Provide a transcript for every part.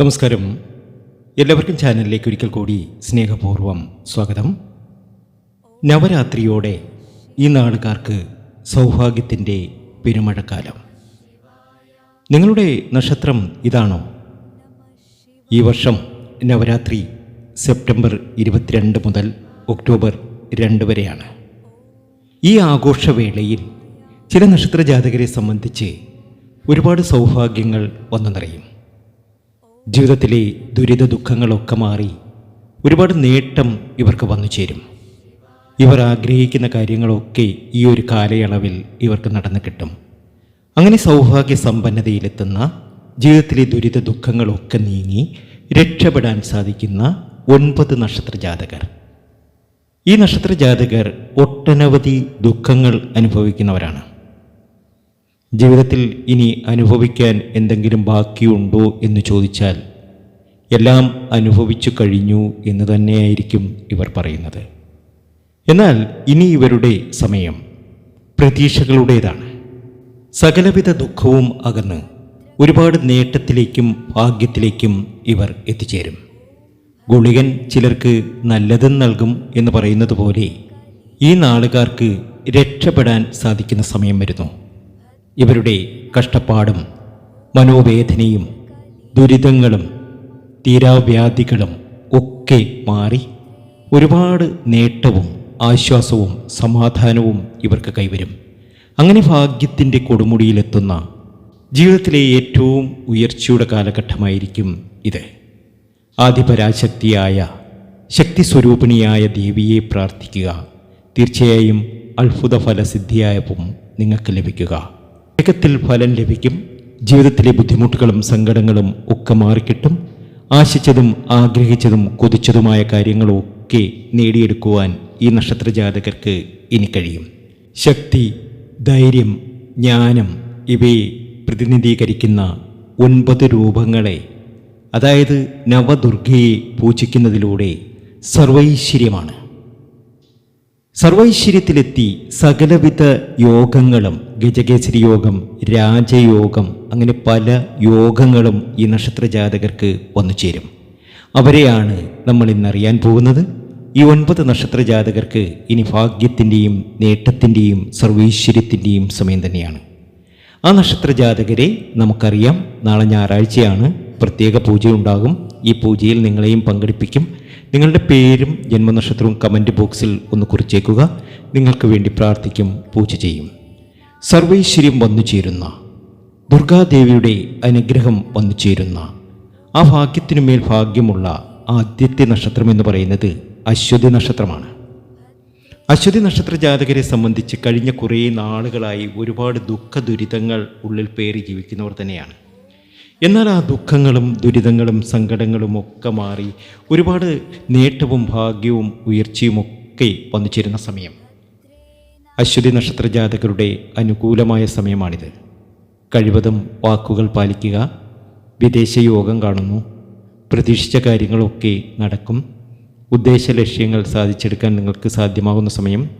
നമസ്കാരം. എല്ലാവർക്കും ചാനലിലേക്ക് ഒരിക്കൽ കൂടി സ്നേഹപൂർവം സ്വാഗതം. നവരാത്രിയോടെ ഈ നാടുകാർക്ക് സൗഭാഗ്യത്തിന്റെ പെരുമഴക്കാലം. നിങ്ങളുടെ നക്ഷത്രം ഇതാണോ? ഈ വർഷം നവരാത്രി സെപ്റ്റംബർ ഇരുപത്തിരണ്ട് മുതൽ ഒക്ടോബർ രണ്ട് വരെയാണ്. ഈ ആഘോഷവേളയിൽ ചില നക്ഷത്ര ജാതകരെ സംബന്ധിച്ച് ഒരുപാട് സൗഭാഗ്യങ്ങൾ വന്നു നിറയും. ജീവിതത്തിലെ ദുരിത ദുഃഖങ്ങളൊക്കെ മാറി ഒരുപാട് നേട്ടം ഇവർക്ക് വന്നു ചേരും. ഇവർ ആഗ്രഹിക്കുന്ന കാര്യങ്ങളൊക്കെ ഈ ഒരു കാലയളവിൽ ഇവർക്ക് നടന്നു കിട്ടും. അങ്ങനെ സൗഭാഗ്യ സമ്പന്നതയിലെത്തുന്ന ജീവിതത്തിലെ ദുരിത ദുഃഖങ്ങളൊക്കെ നീങ്ങി രക്ഷപ്പെടാൻ സാധിക്കുന്ന ഒൻപത് നക്ഷത്ര ജാതകർ. ഈ നക്ഷത്ര ജാതകർ ഒട്ടനവധി ദുഃഖങ്ങൾ അനുഭവിക്കുന്നവരാണ്. ജീവിതത്തിൽ ഇനി അനുഭവിക്കാൻ എന്തെങ്കിലും ബാക്കിയുണ്ടോ എന്ന് ചോദിച്ചാൽ എല്ലാം അനുഭവിച്ചു കഴിഞ്ഞു എന്ന് തന്നെയായിരിക്കും ഇവർ പറയുന്നത്. എന്നാൽ ഇനി ഇവരുടെ സമയം പ്രതീക്ഷകളുടേതാണ്. സകലവിധ ദുഃഖവും അകന്ന് ഒരുപാട് നേട്ടത്തിലേക്കും ഭാഗ്യത്തിലേക്കും ഇവർ എത്തിച്ചേരും. ഗുളികൻ ചിലർക്ക് നല്ലതും നൽകും എന്ന് പറയുന്നത് പോലെ ഈ നാളുകാർക്ക് രക്ഷപ്പെടാൻ സാധിക്കുന്ന സമയം വരുന്നു. ഇവരുടെ കഷ്ടപ്പാടും മനോവേദനയും ദുരിതങ്ങളും തീരാവ്യാധികളും ഒക്കെ മാറി ഒരുപാട് നേട്ടവും ആശ്വാസവും സമാധാനവും ഇവർക്ക് കൈവരും. അങ്ങനെ ഭാഗ്യത്തിന്റെ കൊടുമുടിയിലെത്തുന്ന ജീവിതത്തിലെ ഏറ്റവും ഉയർച്ചയുടെ കാലഘട്ടമായിരിക്കും ഇത്. ആദിപരാശക്തിയായ ശക്തി സ്വരൂപിണിയായ ദേവിയെ പ്രാർത്ഥിക്കുക. തീർച്ചയായും അത്ഭുത ഫലസിദ്ധിയായപ്പം നിങ്ങൾക്ക് ലഭിക്കുക. വേഗത്തിൽ ഫലം ലഭിക്കും. ജീവിതത്തിലെ ബുദ്ധിമുട്ടുകളും സങ്കടങ്ങളും ഒക്കെ മാറിക്കിട്ടും. ആശിച്ചതും ആഗ്രഹിച്ചതും കൊതിച്ചതുമായ കാര്യങ്ങളൊക്കെ നേടിയെടുക്കുവാൻ ഈ നക്ഷത്ര ജാതകർക്ക് ഇനി കഴിയും. ശക്തി ധൈര്യം ജ്ഞാനം ഇവയെ പ്രതിനിധീകരിക്കുന്ന ഒൻപത് രൂപങ്ങളെ അതായത് നവദുർഗയെ പൂജിക്കുന്നതിലൂടെ സർവൈശ്വര്യമാണ്. സർവൈശ്വര്യത്തിലെത്തി സകലവിധ യോഗങ്ങളും ഗജകേസരി യോഗം രാജയോഗം അങ്ങനെ പല യോഗങ്ങളും ഈ നക്ഷത്ര ജാതകർക്ക് വന്നു ചേരും. അവരെയാണ് നമ്മൾ ഇന്നറിയാൻ പോകുന്നത്. ഈ ഒൻപത് നക്ഷത്ര ജാതകർക്ക് ഇനി ഭാഗ്യത്തിന്റെയും നേട്ടത്തിന്റെയും സർവൈശ്വര്യത്തിന്റെയും സമയം തന്നെയാണ്. ആ നക്ഷത്ര ജാതകരെ നമുക്കറിയാം. നാളെ ഞായറാഴ്ചയാണ്. പ്രത്യേക പൂജയുണ്ടാകും. ഈ പൂജയിൽ നിങ്ങളെയും പങ്കെടുപ്പിക്കും. നിങ്ങളുടെ പേരും ജന്മനക്ഷത്രവും കമന്റ് ബോക്സിൽ ഒന്ന് കുറിച്ചേക്കുക. നിങ്ങൾക്ക് വേണ്ടി പ്രാർത്ഥിക്കും പൂജ ചെയ്യും. സർവൈശ്വര്യം വന്നു ചേരുന്ന ദുർഗാദേവിയുടെ അനുഗ്രഹം വന്നു ചേരുന്ന ആ ഭാഗ്യത്തിനുമേൽ ഭാഗ്യമുള്ള ആദ്യത്തെ നക്ഷത്രം എന്ന് പറയുന്നത് അശ്വതി നക്ഷത്രമാണ്. അശ്വതി നക്ഷത്ര ജാതകരെ സംബന്ധിച്ച് കഴിഞ്ഞ കുറേ നാളുകളായി ഒരുപാട് ദുഃഖ ദുരിതങ്ങൾ ഉള്ളിൽ പേറി ജീവിക്കുന്നവർ തന്നെയാണ്. എന്നാൽ ആ ദുഃഖങ്ങളും ദുരിതങ്ങളും സങ്കടങ്ങളും ഒക്കെ മാറി ഒരുപാട് നേട്ടവും ഭാഗ്യവും ഉയർച്ചയും ഒക്കെ വന്നു ചേരുന്ന സമയം. അശ്വതി നക്ഷത്ര ജാതകരുടെ അനുകൂലമായ സമയമാണിത്. കഴിവതും വാക്കുകൾ പാലിക്കുക വിദേശ യോഗം കാണുന്നു പ്രതീക്ഷിച്ച കാര്യങ്ങളൊക്കെ നടക്കും ഉദ്ദേശ ലക്ഷ്യങ്ങൾ സാധിച്ചെടുക്കാൻ നിങ്ങൾക്ക് സാധ്യമാകുന്ന സമയം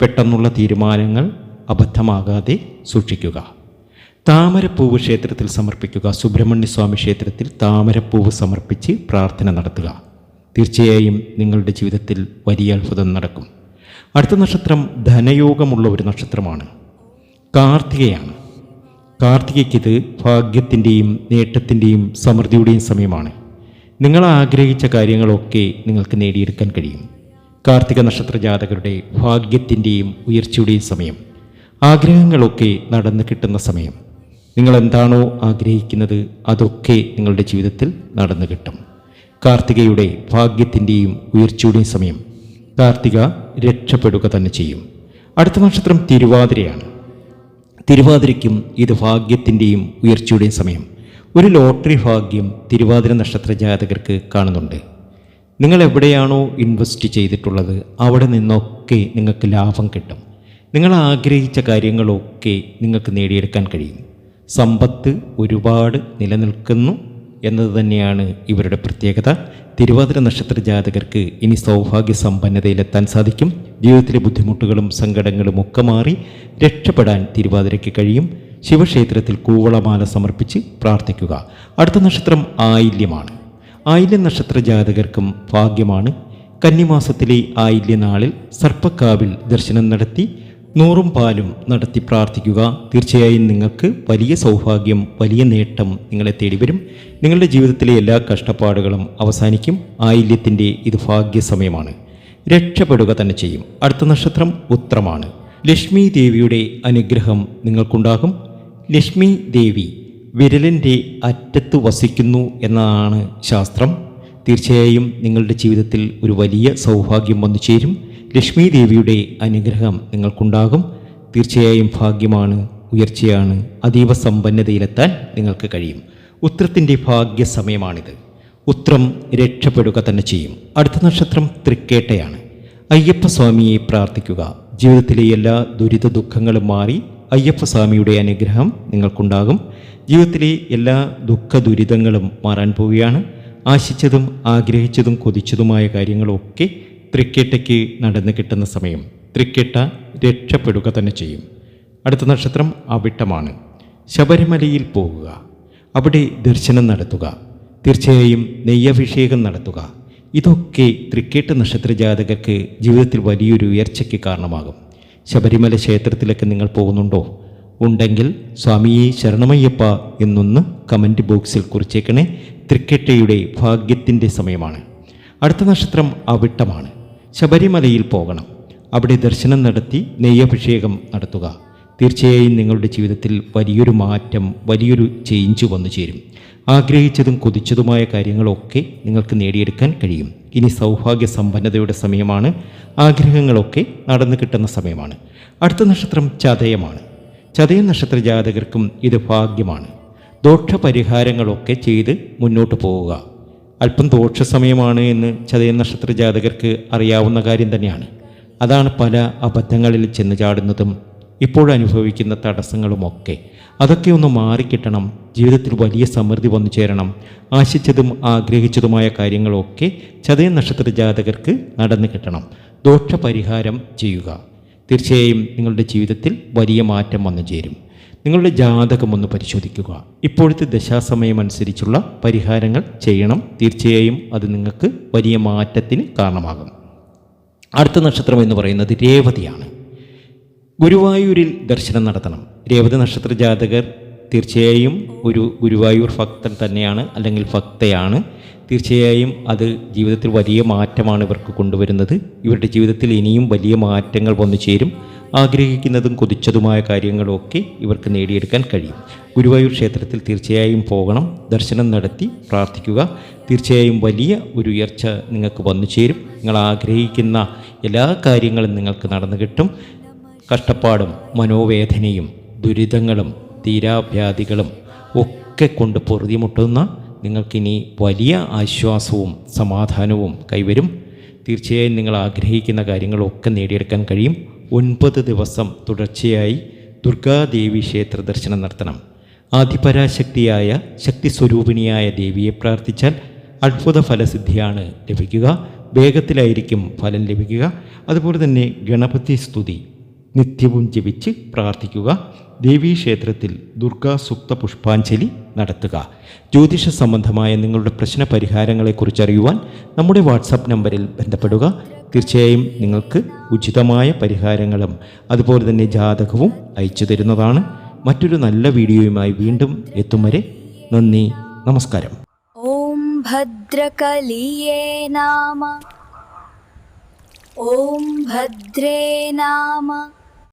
പെട്ടെന്നുള്ള തീരുമാനങ്ങൾ അബദ്ധമാകാതെ സൂക്ഷിക്കുക. താമരപ്പൂവ് ക്ഷേത്രത്തിൽ സമർപ്പിക്കുക. സുബ്രഹ്മണ്യ സ്വാമി ക്ഷേത്രത്തിൽ താമരപ്പൂവ് സമർപ്പിച്ച് പ്രാർത്ഥന നടത്തുക. തീർച്ചയായും നിങ്ങളുടെ ജീവിതത്തിൽ വലിയ അത്ഭുതം നടക്കും. അടുത്ത നക്ഷത്രം ധനയോഗമുള്ള ഒരു നക്ഷത്രമാണ്. കാർത്തികയാണ്. കാർത്തികയ്ക്കിത് ഭാഗ്യത്തിന്റെയും നേട്ടത്തിന്റെയും സമൃദ്ധിയുടെയും സമയമാണ്. നിങ്ങൾ ആഗ്രഹിച്ച കാര്യങ്ങളൊക്കെ നിങ്ങൾക്ക് നേടിയെടുക്കാൻ കഴിയും. കാർത്തിക നക്ഷത്ര ജാതകരുടെ ഭാഗ്യത്തിന്റെയും ഉയർച്ചയുടെയും സമയം. ആഗ്രഹങ്ങളൊക്കെ നടന്നു കിട്ടുന്ന സമയം. നിങ്ങൾ എന്താണോ ആഗ്രഹിക്കുന്നത് അതൊക്കെ നിങ്ങളുടെ ജീവിതത്തിൽ നടന്നു കിട്ടും. കാർത്തികയുടെ ഭാഗ്യത്തിന്റെയും ഉയർച്ചയുടെയും സമയം. കാർത്തിക രക്ഷപ്പെടുക തന്നെ ചെയ്യും. അടുത്ത നക്ഷത്രം തിരുവാതിരയാണ്. തിരുവാതിരയ്ക്കും ഇത് ഭാഗ്യത്തിന്റെയും ഉയർച്ചയുടെയും സമയം. ഒരു ലോട്ടറി ഭാഗ്യം തിരുവാതിര നക്ഷത്ര ജാതകർക്ക് കാണുന്നുണ്ട്. നിങ്ങൾ എവിടെയാണോ ഇൻവെസ്റ്റ് ചെയ്തിട്ടുള്ളത് അവിടെ നിന്നൊക്കെ നിങ്ങൾക്ക് ലാഭം കിട്ടും. നിങ്ങൾ ആഗ്രഹിച്ച കാര്യങ്ങളൊക്കെ നിങ്ങൾക്ക് നേടിയെടുക്കാൻ കഴിയും. സമ്പത്ത് ഒരുപാട് നിലനിൽക്കുന്നു എന്നത് തന്നെയാണ് ഇവരുടെ പ്രത്യേകത. തിരുവാതിര നക്ഷത്ര ജാതകർക്ക് ഇനി സൗഭാഗ്യ സമ്പന്നതയിലെത്താൻ സാധിക്കും. ജീവിതത്തിലെ ബുദ്ധിമുട്ടുകളും സങ്കടങ്ങളും ഒക്കെ മാറി രക്ഷപ്പെടാൻ തിരുവാതിരയ്ക്ക് കഴിയും. ശിവക്ഷേത്രത്തിൽ കൂവളമാല സമർപ്പിച്ച് പ്രാർത്ഥിക്കുക. അടുത്ത നക്ഷത്രം ആയില്യമാണ്. ആയില്യ നക്ഷത്ര ജാതകർക്കും ഭാഗ്യമാണ്. കന്നിമാസത്തിലെ ആയില്യനാളിൽ സർപ്പക്കാവിൽ ദർശനം നടത്തി നൂറും പാലും നടത്തി പ്രാർത്ഥിക്കുക. തീർച്ചയായും നിങ്ങൾക്ക് വലിയ സൗഭാഗ്യം വലിയ നേട്ടം നിങ്ങളെ തേടി വരും നിങ്ങളുടെ ജീവിതത്തിലെ എല്ലാ കഷ്ടപ്പാടുകളും അവസാനിക്കും. ആയില്യത്തിന്റെ ഇത് ഭാഗ്യസമയമാണ്. രക്ഷപ്പെടുക തന്നെ ചെയ്യും. അടുത്ത നക്ഷത്രം ഉത്രമാണ്. ലക്ഷ്മി ദേവിയുടെ അനുഗ്രഹം നിങ്ങൾക്കുണ്ടാകും. ലക്ഷ്മി ദേവി വിരലിന്റെ അറ്റത്ത് വസിക്കുന്നു എന്നതാണ് ശാസ്ത്രം. തീർച്ചയായും നിങ്ങളുടെ ജീവിതത്തിൽ ഒരു വലിയ സൗഭാഗ്യം വന്നു ചേരും ലക്ഷ്മി ദേവിയുടെ അനുഗ്രഹം നിങ്ങൾക്കുണ്ടാകും. തീർച്ചയായും ഭാഗ്യമാണ് ഉയർച്ചയാണ് അതീവ സമ്പന്നതയിലെത്താൻ നിങ്ങൾക്ക് കഴിയും. ഉത്രത്തിന്റെ ഭാഗ്യ സമയമാണിത് ഉത്രം രക്ഷപ്പെടുക തന്നെ ചെയ്യും. അടുത്ത നക്ഷത്രം തൃക്കേട്ടയാണ്. അയ്യപ്പസ്വാമിയെ പ്രാർത്ഥിക്കുക. ജീവിതത്തിലെ എല്ലാ ദുരിത ദുഃഖങ്ങളും മാറി അയ്യപ്പസ്വാമിയുടെ അനുഗ്രഹം നിങ്ങൾക്കുണ്ടാകും. ജീവിതത്തിലെ എല്ലാ ദുഃഖ ദുരിതങ്ങളും മാറാൻ പോവുകയാണ്. ആശിച്ചതും ആഗ്രഹിച്ചതും കൊതിച്ചതുമായ കാര്യങ്ങളൊക്കെ തൃക്കേട്ടയ്ക്ക് നടന്നു കിട്ടുന്ന സമയം തൃക്കേട്ട രക്ഷപ്പെടുക തന്നെ ചെയ്യും. അടുത്ത നക്ഷത്രം അവിട്ടമാണ്. ശബരിമലയിൽ പോകുക. അവിടെ ദർശനം നടത്തുക. തീർച്ചയായും നെയ്യഭിഷേകം നടത്തുക. ഇതൊക്കെ തൃക്കേട്ട നക്ഷത്ര ജാതകർക്ക് ജീവിതത്തിൽ വലിയൊരു ഉയർച്ചയ്ക്ക് കാരണമാകും. ശബരിമല ക്ഷേത്രത്തിലൊക്കെ നിങ്ങൾ പോകുന്നുണ്ടോ? ഉണ്ടെങ്കിൽ സ്വാമിയെ ശരണമയ്യപ്പ എന്നൊന്ന് കമന്റ് ബോക്സിൽ കുറിച്ചേക്കണേ. തൃക്കേട്ടയുടെ ഭാഗ്യത്തിന്റെ സമയമാണ്. അടുത്ത നക്ഷത്രം അവിട്ടമാണ്. ശബരിമലയിൽ പോകണം. അവിടെ ദർശനം നടത്തി നെയ്യഭിഷേകം നടത്തുക. തീർച്ചയായും നിങ്ങളുടെ ജീവിതത്തിൽ വലിയൊരു മാറ്റം വലിയൊരു ചേഞ്ച് വന്നു ചേരും. ആഗ്രഹിച്ചതും കൊതിച്ചതുമായ കാര്യങ്ങളൊക്കെ നിങ്ങൾക്ക് നേടിയെടുക്കാൻ കഴിയും. ഇനി സൗഭാഗ്യ സമ്പന്നതയുടെ സമയമാണ്. ആഗ്രഹങ്ങളൊക്കെ നടന്നു കിട്ടുന്ന സമയമാണ്. അടുത്ത നക്ഷത്രം ചതയമാണ്. ചതയ നക്ഷത്ര ജാതകർക്കും ഇത് ഭാഗ്യമാണ്. ദോഷപരിഹാരങ്ങളൊക്കെ ചെയ്ത് മുന്നോട്ട് പോവുക. അല്പം ദോഷ സമയമാണ് എന്ന് ചതയ നക്ഷത്ര ജാതകർക്ക് അറിയാവുന്ന കാര്യം തന്നെയാണ്. അതാണ് പല അബദ്ധങ്ങളിൽ ചെന്ന് ചാടുന്നതും ഇപ്പോഴനുഭവിക്കുന്ന തടസ്സങ്ങളുമൊക്കെ. അതൊക്കെ ഒന്ന് മാറിക്കിട്ടണം ജീവിതത്തിൽ വലിയ സമൃദ്ധി വന്നു ചേരണം ആശിച്ചതും ആഗ്രഹിച്ചതുമായ കാര്യങ്ങളൊക്കെ ചതയ നക്ഷത്ര ജാതകർക്ക് നടന്നു കിട്ടണം. ദോഷപരിഹാരം ചെയ്യുക. തീർച്ചയായും നിങ്ങളുടെ ജീവിതത്തിൽ വലിയ മാറ്റം വന്നു ചേരും. നിങ്ങളുടെ ജാതകം ഒന്ന് പരിശോധിക്കുക. ഇപ്പോഴത്തെ ദശാസമയം അനുസരിച്ചുള്ള പരിഹാരങ്ങൾ ചെയ്യണം. തീർച്ചയായും അത് നിങ്ങൾക്ക് വലിയ മാറ്റത്തിന് കാരണമാകും. അടുത്ത നക്ഷത്രം എന്ന് പറയുന്നത് രേവതിയാണ്. ഗുരുവായൂരിൽ ദർശനം നടത്തണം. രേവതി നക്ഷത്ര ജാതകർ തീർച്ചയായും ഒരു ഗുരുവായൂർ ഭക്തൻ തന്നെയാണ് അല്ലെങ്കിൽ ഭക്തയാണ്. തീർച്ചയായും അത് ജീവിതത്തിൽ വലിയ മാറ്റമാണ് ഇവർക്ക് കൊണ്ടുവരുന്നത്. ഇവരുടെ ജീവിതത്തിൽ ഇനിയും വലിയ മാറ്റങ്ങൾ വന്നു ചേരും ആഗ്രഹിക്കുന്നതും കൊതിച്ചതുമായ കാര്യങ്ങളൊക്കെ ഇവർക്ക് നേടിയെടുക്കാൻ കഴിയും. ഗുരുവായൂർ ക്ഷേത്രത്തിൽ തീർച്ചയായും പോകണം ദർശനം നടത്തി പ്രാർത്ഥിക്കുക. തീർച്ചയായും വലിയ ഒരു ഉയർച്ച നിങ്ങൾക്ക് വന്നു ചേരും. നിങ്ങൾ ആഗ്രഹിക്കുന്ന എല്ലാ കാര്യങ്ങളും നിങ്ങൾക്ക് നടന്നു കിട്ടും. കഷ്ടപ്പാടും മനോവേദനയും ദുരിതങ്ങളും തീരാവ്യാധികളും ഒക്കെ കൊണ്ട് പൊറുതിമുട്ടുന്ന നിങ്ങൾക്കിനി വലിയ ആശ്വാസവും സമാധാനവും കൈവരും. തീർച്ചയായും നിങ്ങൾ ആഗ്രഹിക്കുന്ന കാര്യങ്ങളൊക്കെ നേടിയെടുക്കാൻ കഴിയും. ഒൻപത് ദിവസം തുടർച്ചയായി ദുർഗാദേവി ക്ഷേത്ര ദർശനം നടത്തണം. ആദിപരാശക്തിയായ ശക്തി സ്വരൂപിണിയായ ദേവിയെ പ്രാർത്ഥിച്ചാൽ അത്ഭുത ഫലസിദ്ധിയാണ് ലഭിക്കുക. വേഗത്തിലായിരിക്കും ഫലം ലഭിക്കുക. അതുപോലെ തന്നെ ഗണപതി സ്തുതി നിത്യവും ജപിച്ച് പ്രാർത്ഥിക്കുക. ദേവീക്ഷേത്രത്തിൽ ദുർഗാ സുക്ത പുഷ്പാഞ്ജലി നടത്തുക. ജ്യോതിഷ സംബന്ധമായ നിങ്ങളുടെ പ്രശ്ന പരിഹാരങ്ങളെക്കുറിച്ച് അറിയുവാൻ നമ്മുടെ വാട്സാപ്പ് നമ്പറിൽ ബന്ധപ്പെടുക. തീർച്ചയായും നിങ്ങൾക്ക് ഉചിതമായ പരിഹാരങ്ങളും അതുപോലെ തന്നെ ജാതകവും അയച്ചു തരുന്നതാണ്. മറ്റൊരു നല്ല വീഡിയോയുമായി വീണ്ടും എത്തും വരെ നന്ദി നമസ്കാരം. ഓം ഭദ്രകലിയേ നാമ. ഓം ഭദ്രേ നാമ.